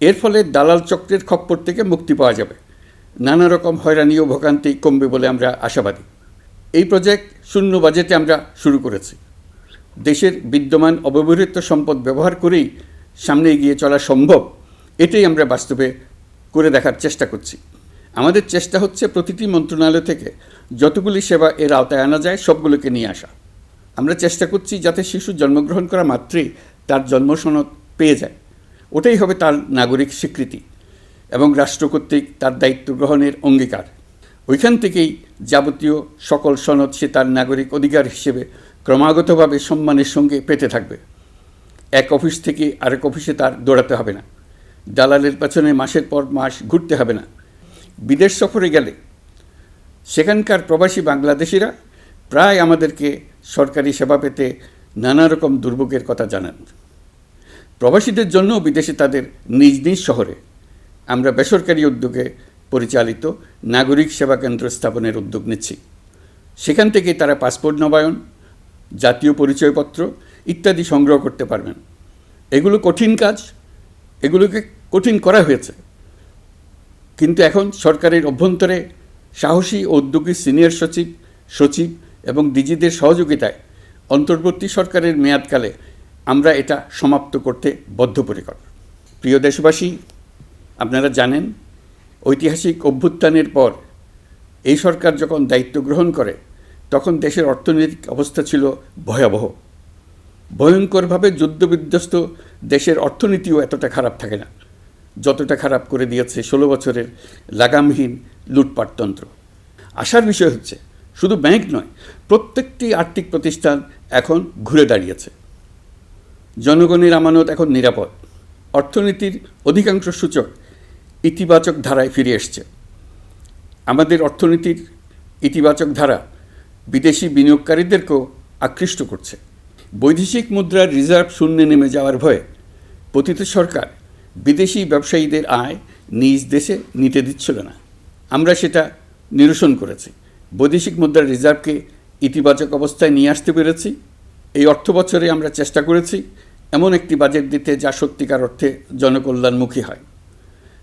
এর ফলে দালাল চক্রের খপ্পর থেকে মুক্তি পাওয়া যাবে। নানা রকম হয়রানি ও ভোগান্তি কমবে বলে আমরা আশাবাদী। এই প্রজেক্ট শূন্য বাজেটে আমরা শুরু করেছি। দেশের বিদ্যমান অব্যবহৃত সম্পদ ব্যবহার করেই সামনে এগিয়ে চলা সম্ভব, এটাই আমরা বাস্তবে করে দেখার চেষ্টা করছি। আমাদের চেষ্টা হচ্ছে প্রতিটি মন্ত্রণালয় থেকে যতগুলি সেবা এর আওতায় আনা যায়, সবগুলোকে নিয়ে আসা। আমরা চেষ্টা করছি যাতে শিশু জন্মগ্রহণ করা মাত্রই তার জন্ম সনদ পেয়ে যায়। ওটাই হবে তার নাগরিক স্বীকৃতি এবং রাষ্ট্র কর্তৃক তার দায়িত্ব গ্রহণের অঙ্গীকার। ওইখান থেকেই যাবতীয় সকল সনদ সে তার নাগরিক অধিকার হিসেবে ক্রমাগতভাবে সম্মানের সঙ্গে পেতে থাকবে। এক অফিস থেকে আরেক অফিসে তার দৌড়াতে হবে না। দালালের পেছনে মাসের পর মাস ঘুরতে হবে না। বিদেশ সফরে গেলে সেখানকার প্রবাসী বাংলাদেশিরা প্রায় আমাদেরকে সরকারি সেবা পেতে নানা রকম দুর্ভোগের কথা জানান। প্রবাসীদের জন্য বিদেশে তাদের নিজ নিজ শহরে। আমরা বেসরকারি উদ্যোগে পরিচালিত নাগরিক সেবা কেন্দ্র স্থাপনের উদ্যোগ নিচ্ছি। সেখান থেকে তারা পাসপোর্ট নবায়ন, জাতীয় পরিচয়পত্র ইত্যাদি সংগ্রহ করতে পারবেন। এগুলো কঠিন কাজ, এগুলোকে কঠিন করা হয়েছে। কিন্তু এখন সরকারের অভ্যন্তরে সাহসী ও উদ্যোগী সিনিয়র সচিব সচিব এবং ডিজিদের সহযোগিতায় অন্তর্বর্তী সরকারের মেয়াদকালে আমরা এটা সমাপ্ত করতে বদ্ধপরিকর। প্রিয় দেশবাসী, আপনারা জানেন, ঐতিহাসিক অভ্যুত্থানের পর এই সরকার যখন দায়িত্ব গ্রহণ করে, তখন দেশের অর্থনৈতিক অবস্থা ছিল ভয়াবহ। ভয়ঙ্করভাবে যুদ্ধবিধ্বস্ত দেশের অর্থনীতিও এতটা খারাপ থাকে না, যতটা খারাপ করে দিয়েছে ষোলো বছরের লাগামহীন লুটপাটতন্ত্র আসার বিষয় হচ্ছে, শুধু ব্যাংক নয়, প্রত্যেকটি আর্থিক প্রতিষ্ঠান এখন ঘুরে দাঁড়িয়েছে। জনগণের আমানত এখন নিরাপদ। অর্থনীতির অধিকাংশ সূচক ইতিবাচক ধারায় ফিরে এসছে। আমাদের অর্থনীতির ইতিবাচক ধারা বিদেশি বিনিয়োগকারীদেরকেও আকৃষ্ট করছে। বৈদেশিক মুদ্রার রিজার্ভ শূন্যে নেমে যাওয়ার ভয়ে পতিত সরকার বিদেশি ব্যবসায়ীদের আয় নিজ দেশে নিতে দিচ্ছিল না। আমরা সেটা নিরসন করেছি। বৈদেশিক মুদ্রার রিজার্ভকে ইতিবাচক অবস্থায় নিয়ে আসতে পেরেছি। এই অর্থ বছরে আমরা চেষ্টা করেছি এমন একটি বাজেট দিতে যা সত্যিকার অর্থে জনকল্যাণমুখী হয়।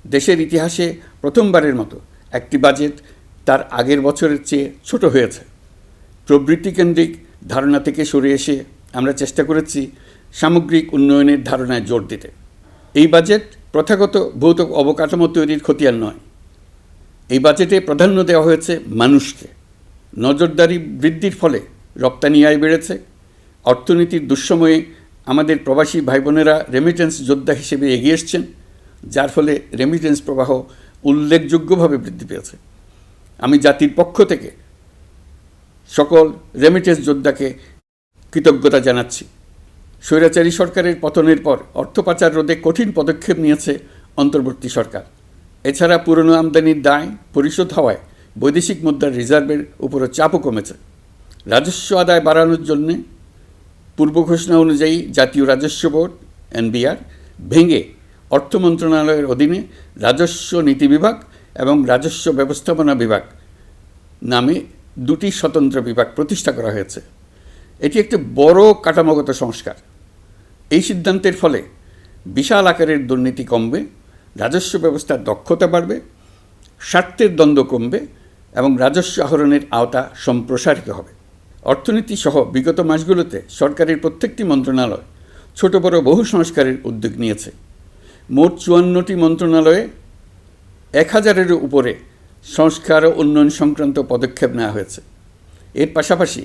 দেশের ইতিহাসে প্রথমবারের মতো একটি বাজেট তার আগের বছরের চেয়ে ছোট হয়েছে। প্রবৃত্তিকেন্দ্রিক ধারণা থেকে সরে এসে আমরা চেষ্টা করেছি সামগ্রিক উন্নয়নের ধারণায় জোর দিতে। এই বাজেট প্রথাগত ভৌত অবকাঠামো তৈরির খতিয়ান নয়। এই বাজেটে প্রাধান্য দেওয়া হয়েছে মানুষকে। নজরদারি বৃদ্ধির ফলে রপ্তানি আয় বেড়েছে। অর্থনীতির দুঃসময়ে আমাদের প্রবাসী ভাই বোনেরা রেমিটেন্স যোদ্ধা হিসেবে এগিয়ে এসছেন, যার ফলে রেমিটেন্স প্রবাহ উল্লেখযোগ্যভাবে বৃদ্ধি পেয়েছে। আমি জাতির পক্ষ থেকে সকল রেমিটেন্স যোদ্ধাকে কৃতজ্ঞতা জানাচ্ছি। স্বৈরাচারী সরকারের পতনের পর অর্থ পাচার রোধে কঠিন পদক্ষেপ নিয়েছে অন্তর্বর্তী সরকার। এছাড়া পুরনো আমদানির দায় পরিশোধ হওয়ায় বৈদেশিক মুদ্রার রিজার্ভের উপরও চাপও কমেছে। রাজস্ব আদায় বাড়ানোর জন্যে পূর্ব ঘোষণা অনুযায়ী জাতীয় রাজস্ব বোর্ড, এনবিআর, ভেঙে অর্থ মন্ত্রণালয়ের অধীনে রাজস্ব নীতি বিভাগ এবং রাজস্ব ব্যবস্থাপনা বিভাগ নামে দুটি স্বতন্ত্র বিভাগ প্রতিষ্ঠা করা হয়েছে। এটি একটি বড় কাঠামোগত সংস্কার। এই সিদ্ধান্তের ফলে বিশাল আকারের দুর্নীতি কমবে, রাজস্ব ব্যবস্থার দক্ষতা বাড়বে, স্বার্থের দ্বন্দ্ব কমবে এবং রাজস্ব আহরণের আওতা সম্প্রসারিত হবে। অর্থনীতি সহ বিগত মাসগুলোতে সরকারের প্রত্যেকটি মন্ত্রণালয় ছোট বড় বহু সংস্কারের উদ্যোগ নিয়েছে। মোট চুয়ান্নটি মন্ত্রণালয়ে এক হাজারেরও উপরে সংস্কার ও উন্নয়ন সংক্রান্ত পদক্ষেপ নেওয়া হয়েছে। এর পাশাপাশি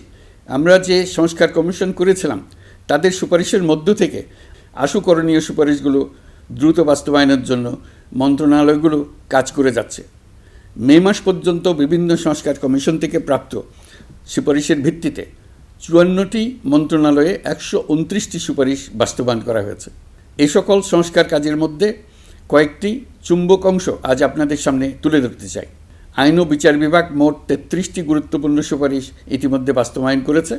আমরা যে সংস্কার কমিশন করেছিলাম, তাদের সুপারিশের মধ্য থেকে আশুকরণীয় সুপারিশগুলো দ্রুত বাস্তবায়নের জন্য মন্ত্রণালয়গুলো কাজ করে যাচ্ছে। মে মাস পর্যন্ত বিভিন্ন সংস্কার কমিশন থেকে প্রাপ্ত সুপারিশের ভিত্তিতে চুয়ান্নটি মন্ত্রণালয়ে একশো উনত্রিশটি সুপারিশ বাস্তবায়ন করা হয়েছে। এই সকল সংস্কার কাজের মধ্যে কয়েকটি চুম্বক অংশ আজ আপনাদের সামনে তুলে ধরতে চাই। আইন ও বিচার বিভাগ মোট তেত্রিশটি গুরুত্বপূর্ণ সুপারিশ ইতিমধ্যে বাস্তবায়ন করেছে।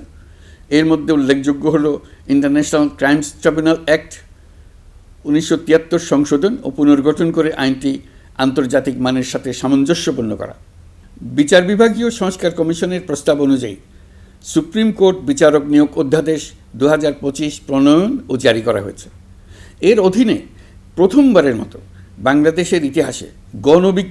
এর মধ্যে উল্লেখযোগ্য হল ইন্টারন্যাশনাল ক্রাইমস ট্রাইব্যুনাল অ্যাক্ট, উনিশশো তিয়াত্তর সংশোধন ও পুনর্গঠন করে আইনটি আন্তর্জাতিক মানের সাথে সামঞ্জস্যপূর্ণ করা। বিচার বিভাগীয় সংস্কার কমিশনের প্রস্তাব অনুযায়ী সুপ্রিম কোর্ট বিচারক নিয়োগ অধ্যাদেশ দু হাজার পঁচিশ প্রণয়ন ও জারি করা হয়েছে। এর অধীনে প্রথমবারের মতো বাংলাদেশের ইতিহাসে গণবিজ্ঞ